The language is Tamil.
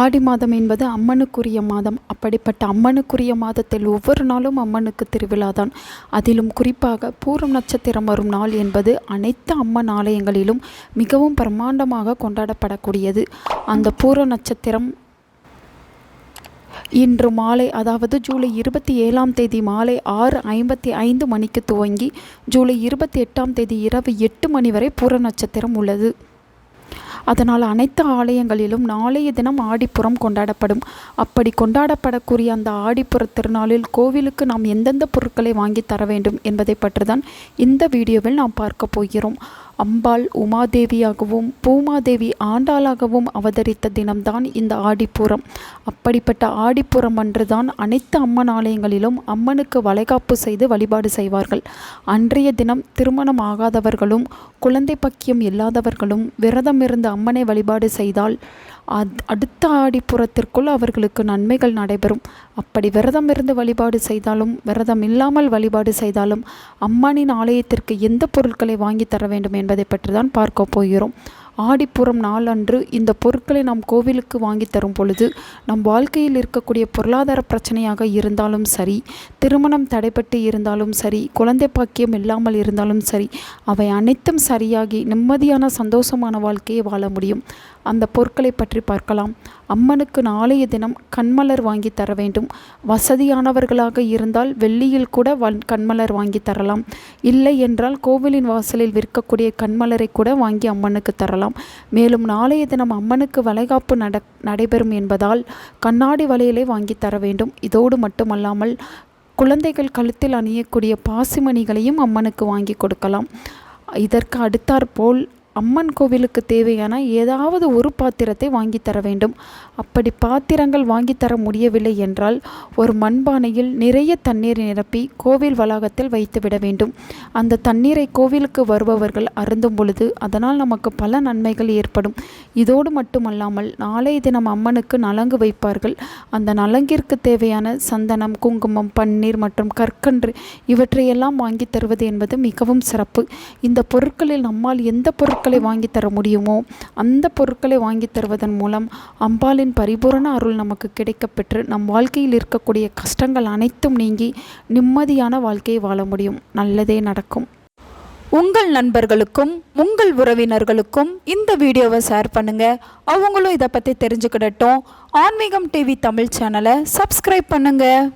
ஆடி மாதம் என்பது அம்மனுக்குரிய மாதம். அப்படிப்பட்ட அம்மனுக்குரிய மாதத்தில் ஒவ்வொரு நாளும் அம்மனுக்கு திருவிழாதான் அதிலும் குறிப்பாக பூரம் நட்சத்திரம் வரும் நாள் என்பது அனைத்து அம்மன் ஆலயங்களிலும் மிகவும் பிரம்மாண்டமாக கொண்டாடப்படக்கூடியது. அந்த பூர நட்சத்திரம் இன்று மாலை அதாவது ஜூலை இருபத்தி ஏழாம் தேதி மாலை ஆறு ஐம்பத்தி ஐந்து மணிக்கு துவங்கி ஜூலை இருபத்தி எட்டாம் தேதி இரவு எட்டு மணி வரை பூர நட்சத்திரம் உள்ளது. அதனால் அனைத்து ஆலயங்களிலும் நாளைய தினம் ஆடிப்புறம் கொண்டாடப்படும். அப்படி கொண்டாடப்படக்கூடிய அந்த ஆடிப்புற திருநாளில் கோவிலுக்கு நாம் எந்தெந்த பொருட்களை வாங்கி தர வேண்டும் என்பதை பற்றி தான் இந்த வீடியோவில் நாம் பார்க்க போகிறோம். அம்பாள் உமாதேவியாகவும் பூமாதேவி ஆண்டாளாகவும் அவதரித்த தினம்தான் இந்த ஆடிப்பூரம். அப்படிப்பட்ட ஆடிப்புறம் அன்றுதான் அனைத்து அம்மன் ஆலயங்களிலும் அம்மனுக்கு வளைகாப்பு செய்து வழிபாடு செய்வார்கள். அன்றைய தினம் திருமணம் ஆகாதவர்களும் குழந்தை பக்கியம் இல்லாதவர்களும் விரதம் இருந்து அம்மனை வழிபாடு செய்தால் அத் அடுத்த ஆடிப்புறத்திற்குள் அவர்களுக்கு நன்மைகள் நடைபெறும். அப்படி விரதம் இருந்து வழிபாடு செய்தாலும் விரதம் இல்லாமல் வழிபாடு செய்தாலும் அம்மனின் ஆலயத்திற்கு எந்த பொருட்களை வாங்கி தர வேண்டும் என்பதை பற்றி தான் பார்க்க போகிறோம். ஆடிப்புறம் நாளன்று இந்த பொருட்களை நாம் கோவிலுக்கு வாங்கி தரும் பொழுது நம் வாழ்க்கையில் இருக்கக்கூடிய பொருளாதார பிரச்சனையாக இருந்தாலும் சரி திருமணம் தடைப்பட்டு இருந்தாலும் சரி குழந்தை பாக்கியம் இல்லாமல் இருந்தாலும் சரி அவை அனைத்தும் சரியாகி நிம்மதியான சந்தோஷமான வாழ்க்கையை வாழ முடியும். அந்த பொருட்களை பற்றி பார்க்கலாம். அம்மனுக்கு நாளைய தினம் கண்மலர் வாங்கி தர வேண்டும். வசதியானவர்களாக இருந்தால் வெள்ளியில் கூட வன் கண்மலர் வாங்கி தரலாம். இல்லை என்றால் கோவிலின் வாசலில் விற்கக்கூடிய கண்மலரை கூட வாங்கி அம்மனுக்கு தரலாம். மேலும் நாளைய தினம் அம்மனுக்கு வளைகாப்பு நட நடைபெறும் என்பதால் கண்ணாடி வளையலை வாங்கி தர வேண்டும். இதோடு மட்டுமல்லாமல் குழந்தைகள் கழுத்தில் அணியக்கூடிய பாசிமணிகளையும் அம்மனுக்கு வாங்கி கொடுக்கலாம். இதற்கு அடுத்தாற்போல் அம்மன் கோவிலுக்கு தேவையான ஏதாவது ஒரு பாத்திரத்தை வாங்கி தர வேண்டும். அப்படி பாத்திரங்கள் வாங்கி தர முடியவில்லை என்றால் ஒரு மண்பானையில் நிறைய தண்ணீர் நிரப்பி கோவில் வளாகத்தில் வைத்து விட வேண்டும். அந்த தண்ணீரை கோவிலுக்கு வருபவர்கள் அருந்தும் பொழுது அதனால் நமக்கு பல நன்மைகள் ஏற்படும். இதோடு மட்டுமல்லாமல் நாளைய தினம் அம்மனுக்கு நலங்கு வைப்பார்கள். அந்த நலங்கிற்கு தேவையான சந்தனம் குங்குமம் பன்னீர் மற்றும் கற்கன்று இவற்றையெல்லாம் வாங்கி தருவது என்பது மிகவும் சிறப்பு. இந்த பொருட்களில் நம்மால் எந்த பொருட்கள் பொருட்களை வாங்கி தர முடியுமோ அந்த பொருட்களை வாங்கி தருவதன் மூலம் அம்பாளின் பரிபூரண அருள் நமக்கு கிடைக்கப்பெற்று நம் வாழ்க்கையில் இருக்கக்கூடிய கஷ்டங்கள் அனைத்தும் நீங்கி நிம்மதியான வாழ்க்கையை வாழ முடியும். நல்லதே நடக்கும். உங்கள் நண்பர்களுக்கும் உங்கள் உறவினர்களுக்கும் இந்த வீடியோவை ஷேர் பண்ணுங்க. அவங்களும் இதை பற்றி தெரிஞ்சுக்கிடட்டும். ஆன்மீகம் டிவி தமிழ் சேனலை சப்ஸ்கிரைப் பண்ணுங்கள்